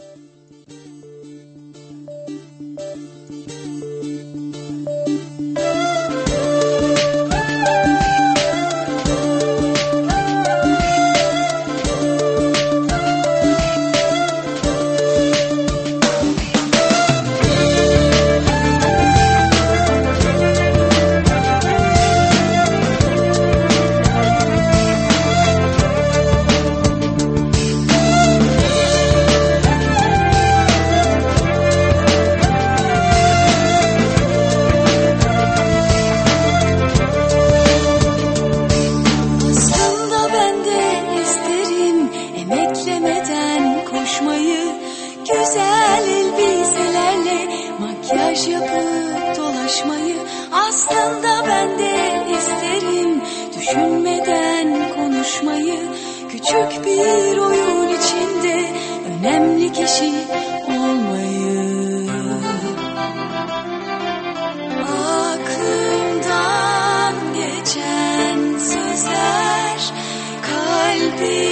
Aslında telaş yapıp dolaşmayı aslında ben de isterim. Düşünmeden konuşmayı küçük bir oyun içinde önemli kişi olmayı. Aklımdan geçen sözler kalbim